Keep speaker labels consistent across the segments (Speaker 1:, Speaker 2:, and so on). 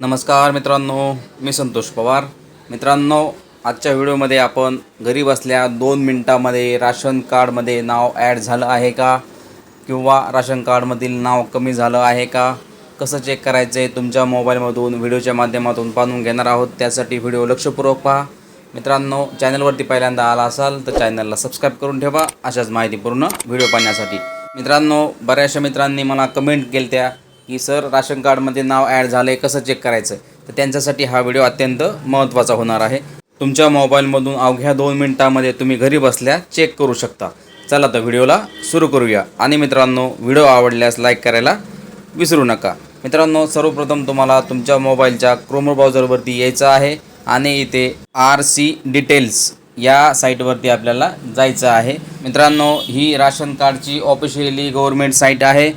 Speaker 1: नमस्कार मित्रांनो मी संतोष पवार. मित्रांनो आजच्या व्हिडिओमध्ये आपण घरी बसल्या दोन मिनटामध्ये राशन कार्डमध्ये नाव ॲड झालं आहे का? किंवा राशन कार्डमधील नाव कमी झालं आहे का? कसं चेक करायचं आहे तुमच्या मोबाईलमधून व्हिडिओच्या माध्यमातून पाहून घेणार आहोत. त्यासाठी व्हिडिओ लक्षपूर्वक पहा. मित्रांनो चॅनलवरती पहिल्यांदा आला असाल तर चॅनलला सबस्क्राईब करून ठेवा. अशाच माहितीपूर्ण व्हिडिओ पाहण्यासाठी. मित्रांनो बऱ्याचशा मित्रांनी मला कमेंट केल्या त्या की सर राशन कार्डमध्ये नाव ॲड झालं आहे कसं चेक करायचं? तर त्यांच्यासाठी हा व्हिडिओ अत्यंत महत्त्वाचा होणार आहे. तुमच्या मोबाईलमधून अवघ्या दोन मिनटामध्ये तुम्ही घरी बसल्या चेक करू शकता. चला तर व्हिडिओला सुरू करूया. आणि मित्रांनो व्हिडिओ आवडल्यास लाईक करायला विसरू नका. मित्रांनो सर्वप्रथम तुम्हाला तुमच्या मोबाईलच्या क्रोमो ब्राउझरवरती यायचं आहे आणि इथे आर सी डिटेल्स या साईटवरती आपल्याला जायचं आहे. मित्रांनो ही राशन कार्डची ऑफिशियली गव्हर्मेंट साईट आहे.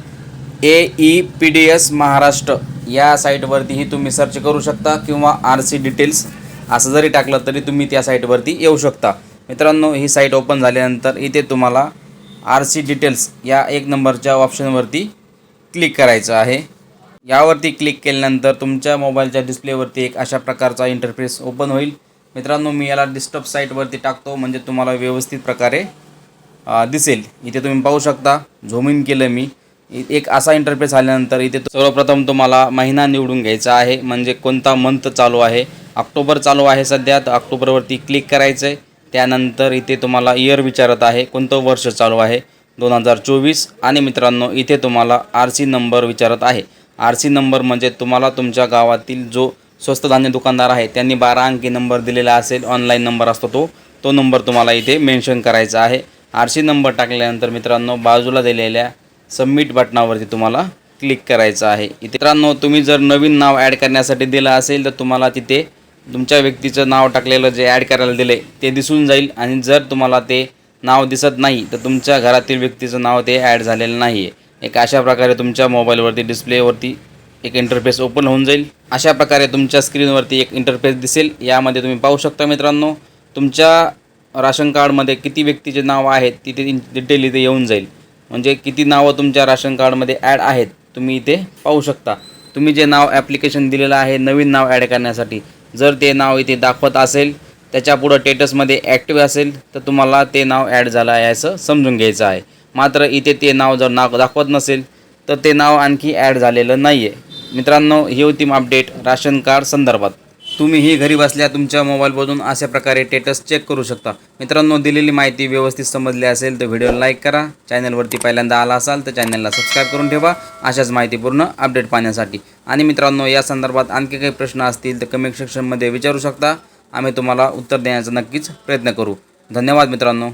Speaker 1: A E P D S Maharashtra. या साईटवरतीही तुम्ही सर्च करू शकता किंवा आर सी डिटेल्स असं जरी टाकलं तरी तुम्ही त्या साईटवरती येऊ शकता. मित्रांनो ही साईट ओपन झाल्यानंतर इथे तुम्हाला आर सी डिटेल्स या एक नंबरच्या ऑप्शनवरती क्लिक करायचं आहे. यावरती क्लिक केल्यानंतर तुमच्या मोबाईलच्या डिस्प्लेवरती एक अशा प्रकारचा इंटरफेस ओपन होईल. मित्रांनो मी याला डिस्टर्ब साईटवरती टाकतो म्हणजे तुम्हाला व्यवस्थित प्रकारे दिसेल. इथे तुम्ही पाहू शकता झोम इन केलं मी. एक असा इंटरफेस आल्यानंतर इथे सर्वप्रथम तुम्हाला महिना निवडून घ्यायचा आहे. म्हणजे कोणता मंथ चालू आहे? ऑक्टोबर चालू आहे सध्या तर ऑक्टोबरवरती क्लिक करायचं आहे त्यानंतर इथे तुम्हाला इयर विचारत आहे कोणतं वर्ष चालू आहे? दोन हजार चोवीस. आणि मित्रांनो इथे तुम्हाला आर सी नंबर विचारत आहे. आर सी नंबर म्हणजे तुम्हाला तुमच्या गावातील जो स्वस्त धान्य दुकानदार आहे त्यांनी बारा अंकी नंबर दिलेला असेल ऑनलाईन नंबर असतो तो. तो नंबर तुम्हाला इथे मेन्शन करायचा आहे. आर सी नंबर टाकल्यानंतर मित्रांनो बाजूला दिलेल्या सबमिट बटनावरती तुम्हाला क्लिक करायचं आहे. मित्रांनो तुम्ही जर नवीन नाव ॲड करण्यासाठी दिलं असेल तर तुम्हाला तिथे तुमच्या व्यक्तीचं नाव टाकलेलं जे ॲड करायला दिले ते दिसून जाईल. आणि जर तुम्हाला ते नाव दिसत नाही तर तुमच्या घरातील व्यक्तीचं नाव ते ॲड झालेलं नाही आहे एक अशा प्रकारे तुमच्या मोबाईलवरती डिस्प्लेवरती एक इंटरफेस ओपन होऊन जाईल. अशा प्रकारे तुमच्या स्क्रीनवरती एक इंटरफेस दिसेल. यामध्ये तुम्ही पाहू शकता मित्रांनो तुमच्या राशन कार्डमध्ये किती व्यक्तीचे नाव आहेत तिथे डिटेल इथे येऊन जाईल. म्हणजे किती नावं तुमच्या राशन कार्डमध्ये ॲड आहेत तुम्ही इथे पाहू शकता. तुम्ही जे नाव ॲप्लिकेशन दिलेलं आहे नवीन नाव ॲड करण्यासाठी जर ते नाव इथे दाखवत असेल त्याच्यापुढं टेटसमध्ये ॲक्टिव्ह असेल तर तुम्हाला ते नाव ॲड झालं आहे असं समजून घ्यायचं आहे. मात्र इथे ते नाव जर नाव दाखवत नसेल तर ते नाव आणखी ॲड झालेलं नाही आहे मित्रांनो ही होती अपडेट राशन कार्ड संदर्भात. तुम्हीही घरी बसल्या तुमच्या मोबाईलमधून अशा प्रकारे टेटस चेक करू शकता. मित्रांनो दिलेली माहिती व्यवस्थित समजली असेल तर व्हिडिओ लाईक करा. चॅनलवरती पहिल्यांदा आला असाल तर चॅनलला सबस्क्राईब करून ठेवा. अशाच माहितीपूर्ण अपडेट पाहण्यासाठी. आणि मित्रांनो या संदर्भात आणखी काही प्रश्न असतील तर कमेंट सेक्शनमध्ये विचारू शकता. आम्ही तुम्हाला उत्तर देण्याचा नक्कीच प्रयत्न करू. धन्यवाद मित्रांनो.